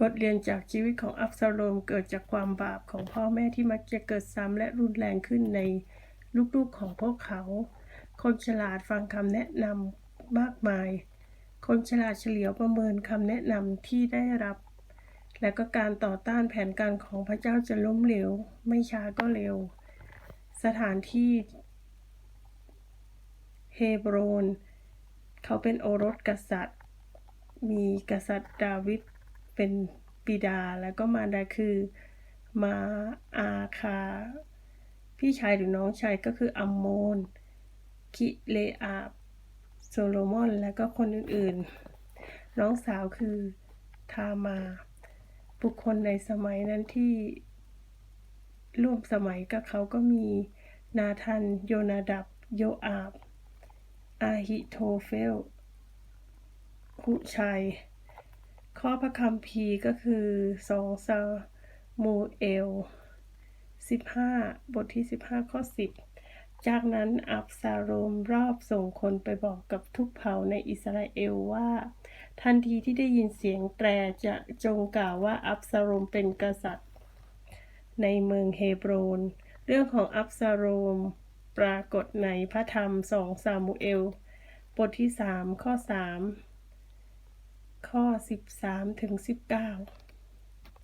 บทเรียนจากชีวิตของอับซาโลมเกิดจากความบาปของพ่อแม่ที่มักจะเกิดซ้ำและรุนแรงขึ้นในลูกๆของพวกเขา คนฉลาดฟังคำแนะนำมากมาย คนฉลาดเฉลียวประเมินคำแนะนำที่ได้รับ และก็การต่อต้านแผนการของพระเจ้าจะล้มเหลว ไม่ช้าก็เร็ว สถานที่เฮบรน เขาเป็นโอรสกษัตริย์ มีกษัตริย์ดาวิด เป็นบิดาแล้วก็มารดาคือมาอาคา พี่ชายหรือน้องชายก็คืออัมโมน คิเลอาบโซโลมอน และก็คนอื่นๆ น้องสาวคือทามา บุคคลในสมัยนั้นที่ร่วมสมัยกับเขาก็มีนาธัน โยนาดับ โยอาบ อาฮิโทเฟล หุชัย ข้อพระคัมภีก็คือสองซามูเอล15บทที่15ข้อ10จากนั้นอับซาโรมรอบส่งคนไปบอกกับทุกเผ่าในอิสราเอลว่า ทันทีที่ได้ยินเสียงแตรจะจงกล่าวว่าอับซาโรมเป็นกษัตริย์ ในเมืองเฮบรน เรื่องของอับซาโรมปรากฏในพระธรรมสองซามูเอล บทที่3ข้อ3 ข้อ 13 ถึง 19